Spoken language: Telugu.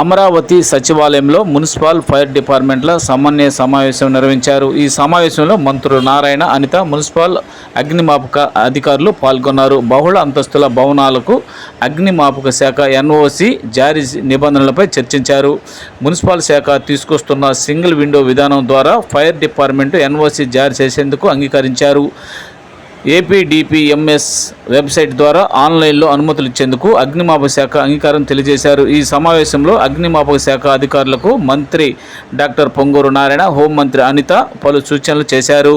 అమరావతి సచివాలయంలో మున్సిపల్ ఫైర్ డిపార్ట్మెంట్ల సమన్వయ సమావేశం నిర్వహించారు. ఈ సమావేశంలో మంత్రులు నారాయణ అనిత మున్సిపల్ అగ్నిమాపక అధికారులు పాల్గొన్నారు. బహుళ అంతస్తుల భవనాలకు అగ్నిమాపక శాఖ ఎన్ఓసి జారీ నిబంధనలపై చర్చించారు. మున్సిపల్ శాఖ తీసుకొస్తున్న సింగిల్ విండో విధానం ద్వారా ఫైర్ డిపార్ట్మెంట్ ఎన్ఓసి జారీ చేసేందుకు అంగీకరించారు. ఏపీడీపీఎంఎస్ వెబ్సైట్ ద్వారా ఆన్లైన్లో అనుమతులు ఇచ్చేందుకు అగ్నిమాపక శాఖ అంగీకారం తెలియజేశారు. ఈ సమావేశంలో అగ్నిమాపక శాఖ అధికారులకు మంత్రి డాక్టర్ పొంగూరు నారాయణ హోంమంత్రి అనిత పలు సూచనలు చేశారు.